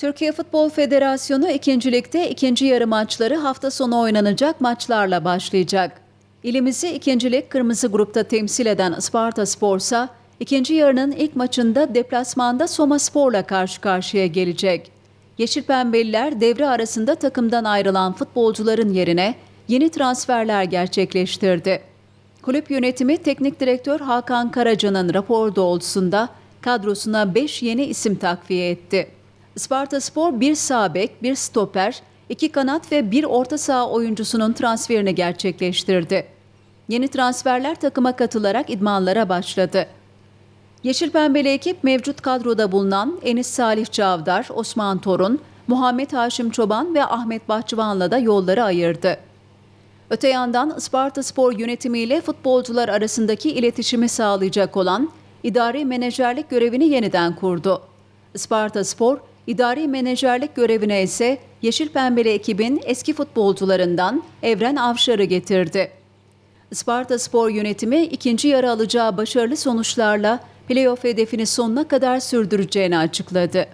Türkiye Futbol Federasyonu 2. Lig'de ikinci yarı maçları hafta sonu oynanacak maçlarla başlayacak. İlimizi 2. Lig kırmızı grupta temsil eden Isparta Spor'sa ikinci yarının ilk maçında deplasmanda Soma Spor'la karşı karşıya gelecek. Yeşil Pembeliler devre arasında takımdan ayrılan futbolcuların yerine yeni transferler gerçekleştirdi. Kulüp yönetimi Teknik Direktör Hakan Karaca'nın rapor doğrultusunda kadrosuna 5 yeni isim takviye etti. Isparta Spor bir sağ bek, bir stoper, iki kanat ve bir orta saha oyuncusunun transferini gerçekleştirdi. Yeni transferler takıma katılarak idmanlara başladı. Yeşil Pembeli ekip mevcut kadroda bulunan Enis Salih Çavdar, Osman Torun, Muhammed Haşim Çoban ve Ahmet Bahçıvan'la da yolları ayırdı. Öte yandan Isparta Spor yönetimiyle futbolcular arasındaki iletişimi sağlayacak olan idari menajerlik görevini yeniden kurdu. Isparta Spor, idari menajerlik görevine ise Yeşil Pembeli ekibin eski futbolcularından Evren Avşar'ı getirdi. Isparta Spor yönetimi ikinci yarı alacağı başarılı sonuçlarla playoff hedefini sonuna kadar sürdüreceğini açıkladı.